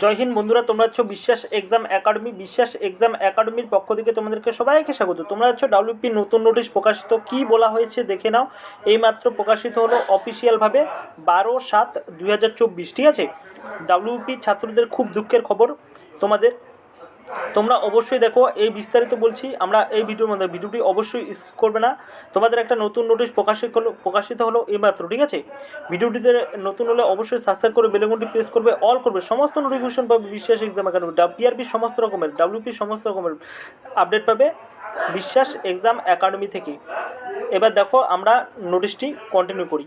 জয় হিন্দ বন্ধুরা, তোমরা হচ্ছে বিশ্বাস এক্সাম একাডেমি। বিশ্বাস এক্সাম একাডেমির পক্ষ থেকে তোমাদেরকে সবাইকে স্বাগত। তোমরা হচ্ছে ডাব্লিউপি নতুন নোটিশ প্রকাশিত, কি বলা হয়েছে দেখে নাও। এইমাত্র প্রকাশিত হলো অফিসিয়ালভাবে বারো সাত দুই ঠিক আছে? ডাব্লিউপি ছাত্রদের খুব দুঃখের খবর। তোমাদের তোমরা অবশ্যই দেখো, এই বিস্তারিত বলছি, আমরা এই ভিডিওর মধ্যে, ভিডিওটি অবশ্যই স্কিপ করবে না। তোমাদের একটা নতুন নোটিশ প্রকাশিত হলো প্রকাশিত হলো এইমাত্র ঠিক আছে? ভিডিওটিতে নতুন হলে অবশ্যই সাবস্ক্রাইব করে বেলেগুনটি প্রেস করবে অল করবে, সমস্ত নোটিফিকেশন পাবে, বিশ্বাস এক্সাম একাডেমি পিআরপি সমস্ত রকমের ডাব্লিউপি সমস্ত রকমের আপডেট পাবে বিশ্বাস এক্সাম একাডেমি থেকে। এবার দেখো, আমরা নোটিশটি কন্টিনিউ করি।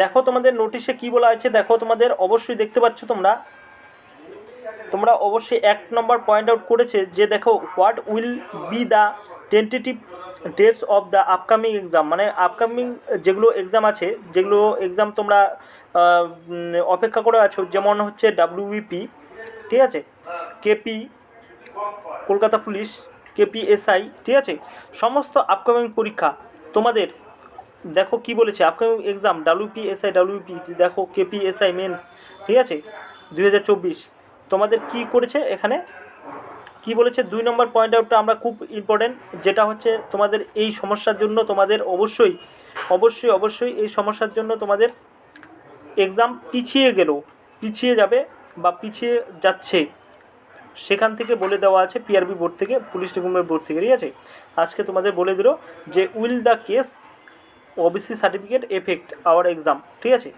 দেখো তোমাদের নোটিশে কি বলা আছে দেখো তোমাদের, অবশ্যই দেখতে পাচ্ছ তোমরা তোমরা অবশ্যই এক নম্বর পয়েন্ট আউট করেছে যে দেখো what will be the tentative dates of the upcoming exam মানে আপকামিং যেগুলো এক্সাম আছে, যেগুলো এক্সাম তোমরা অপেক্ষা করে আছো, যেমন হচ্ছে ডাব্লিউবিপি ঠিক আছে? কেপি কলকাতা পুলিশ কেপিএসআই ঠিক আছে? সমস্ত আপকামিং পরীক্ষা তোমাদের, দেখো কি বলেছে আপকামিং এক্সাম ডাব্লিউপিএসআই ডাব্লিউপি দেখো কেপিএসআই মেন্স ঠিক আছে? দুই হাজার চব্বিশ। তোমাদের কি করেছে এখানে? কি বলেছে? দুই নম্বর পয়েন্ট আউটটা আমরা খুব ইম্পর্টেন্ট যেটা হচ্ছে তোমাদের এই সমস্যার জন্য তোমাদের অবশ্যই অবশ্যই অবশ্যই এই সমস্যার জন্য তোমাদের এক্সাম পিছিয়ে গেল, পিছিয়ে যাবে বা পিছিয়ে যাচ্ছে। সেখান থেকে বলে দেওয়া আছে পিআরবি বোর্ড থেকে, পুলিশ রিক্রুটমেন্ট বোর্ড থেকে, ঠিক আছে? আজকে তোমাদের বলে দিল যে will the case OBC certificate affect our exam ঠিক আছে?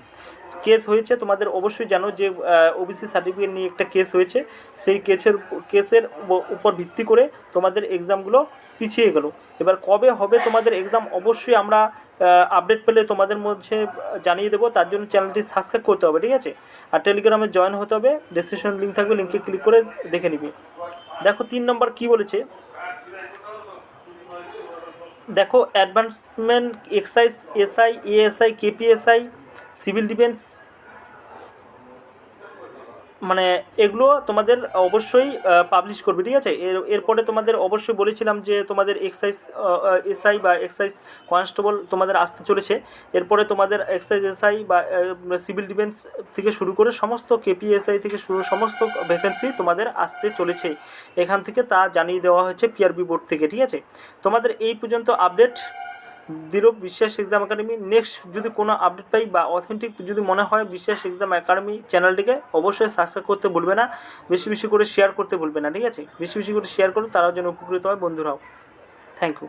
কেস হয়েছে, তোমাদের অবশ্যই জানো যে ওবিসি সার্টিফিকেট নিয়ে একটা কেস হয়েছে। সেই কেসের কেসের উপ- উপর ভিত্তি করে তোমাদের এক্সামগুলো পিছিয়ে গেল। এবার কবে হবে তোমাদের এক্সাম অবশ্যই আমরা আপডেট পেলে তোমাদের মধ্যে জানিয়ে দেবো। তার জন্য চ্যানেলটি সাবস্ক্রাইব করতে হবে, ঠিক আছে? আর টেলিগ্রামে জয়েন হতে হবে। ডিসক্রিপশন লিঙ্ক থাকবে লিঙ্কে ক্লিক করে দেখে নিবে। দেখো, তিন নম্বর কি বলেছে? দেখো advancement excise SI ASI KPSI civil defence মানে এগুলো তোমাদের অবশ্যই পাবলিশ করবে, ঠিক আছে? এর, এরপরে তোমাদের অবশ্যই বলেছিলাম যে তোমাদের এক্সাইজ এসআই বা এক্সাইজ কনস্টেবল তোমাদের আসতে চলেছে। এরপরে তোমাদের এক্সাইজ এসআই বা সিভিল ডিফেন্স থেকে শুরু করে সমস্ত কেপিএসআই থেকে শুরু, সমস্ত ভ্যাকেন্সি তোমাদের আসতে চলেছে। এখান থেকে তা জানিয়ে দেওয়া হয়েছে পিআরবি বোর্ড থেকে, ঠিক আছে? তোমাদের এই পর্যন্ত আপডেট দিল বিশ্বাস এক্সাম একাডেমি। নেক্সট যদি কোনো আপডেট পাই বা অথেন্টিক যদি মনে হয় বিশ্বাস এক্সাম একাডেমি চ্যানেলটিকে অবশ্যই সাবস্ক্রাইব করতে ভুলবে না। বেশি বেশি করে শেয়ার করতে ভুলবে না, ঠিক আছে? বেশি বেশি করে শেয়ার করো, তারাও যেন উপকৃত হয়, বন্ধুরাও। Thank you